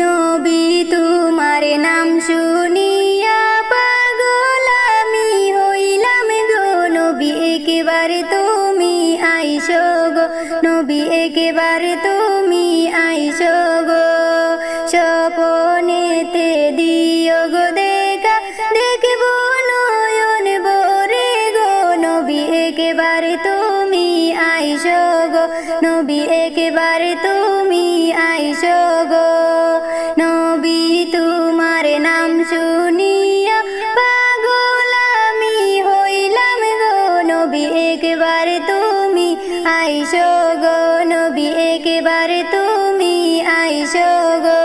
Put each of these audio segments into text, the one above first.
নবী তোমার নাম শুনিয়া পাগল আমি হইলাম গো। নবী একেবারে তুমি আইসো গো। নবী একেবারে তুমি আইসো গো। স্বপনেতে দিও গো দেখা। দেখব নয়ন বরে গো। নবী একেবারে তুমি আইসো গো। নবী একেবারে তুমি আইসো গো। আইসো গো নবী, একেবারে তুমি আইসো গো।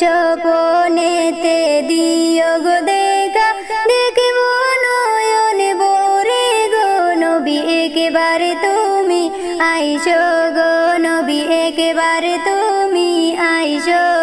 স্বপনেতে দিও গো দেখা দেখব নয়ন বরে গো নবী, একেবারে তুমি আইসো গো নবী, একেবারে তুমি আইসো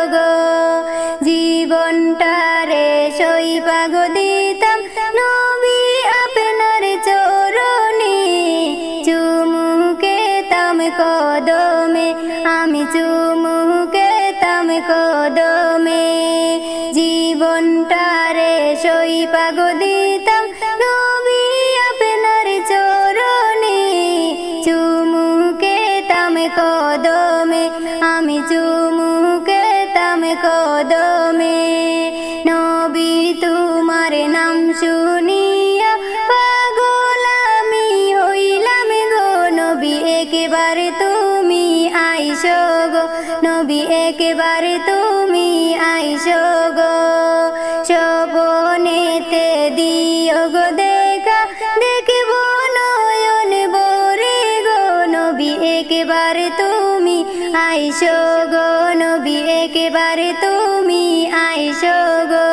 জীবনটারে সই পাগো দিতাম নবী আপনার চরণে চুমুকে তাম কদমে, আমি চুমুকে তাম কদমে। নবী তোমার নাম শুনিয়া পাগল আমি হইলাম গো, নবী একেবারে তুমি আইসো গো, নবী একেবারে তুমি আইসো গো। একেবারে তুমি আইসো গো।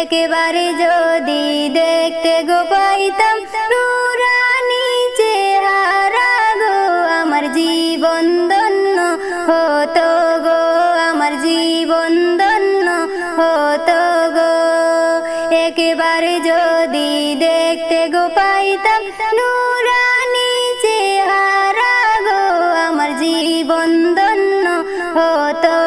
একেবারে যদি দেখতে গো পাইতাম নুরানি চেহারা গো, আমার জীবন ধন্য হতো গো, আমার জীবন ধন্য হতো গো। একেবারে যদি দেখতে গো পাইতাম নুরানি চেহারা গো, আমার জীবন ধন্য হতো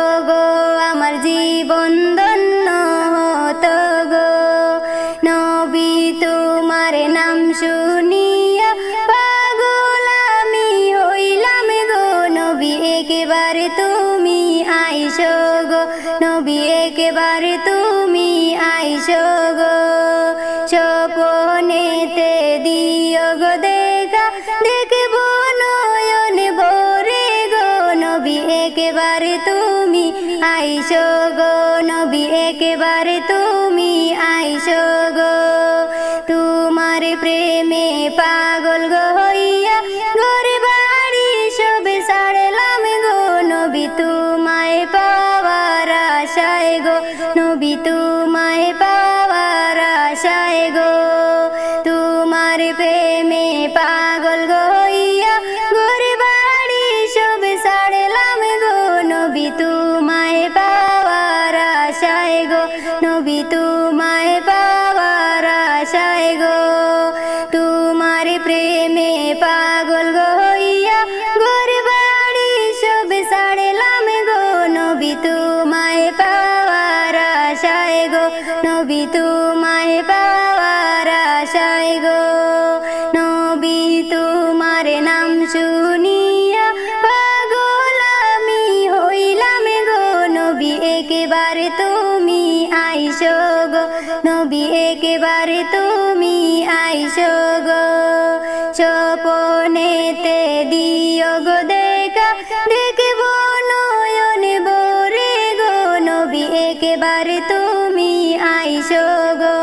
তোমার নাম শুনিয়া পাগল আমি হইলাম গো নবী, একেবারে তুমি আইসো গো। নবী, একেবারে তুমি আইসো গো। স্বপনেতে দিও গো দেখা, দেখব নয়ন ভরে গো। নবী, একেবারে তুমি আইসো গো। নবী, একেবারে তুমি আইসো পাগল গো হইয়া ঘর বাড়ি সব সারলাম গো নবী তোমায় পাওয়ার আশায় গো, নবী তোমায় পাওয়ার আশায় গো, নবী তোমার নাম শুনিয়া পাগল আমি হইলাম গো, নবী একেবারে তুমি আইসো গো, নবী একেবারে তুমি আইসো গো। স্বপনেতে দিও গো দেখা, দেখব নয়ন বরে গো নবী, একেবারে তুমি আইসো গো।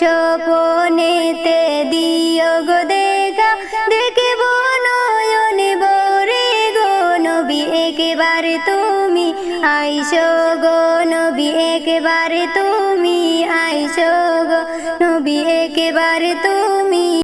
স্বপনেতে দিও গো দেখা, দেখব নয়ন বরে গো নবী, একেবারে তুমি আইসো গো নবী, একেবারে তুমি আইসো গো নবী, একেবারে তুমি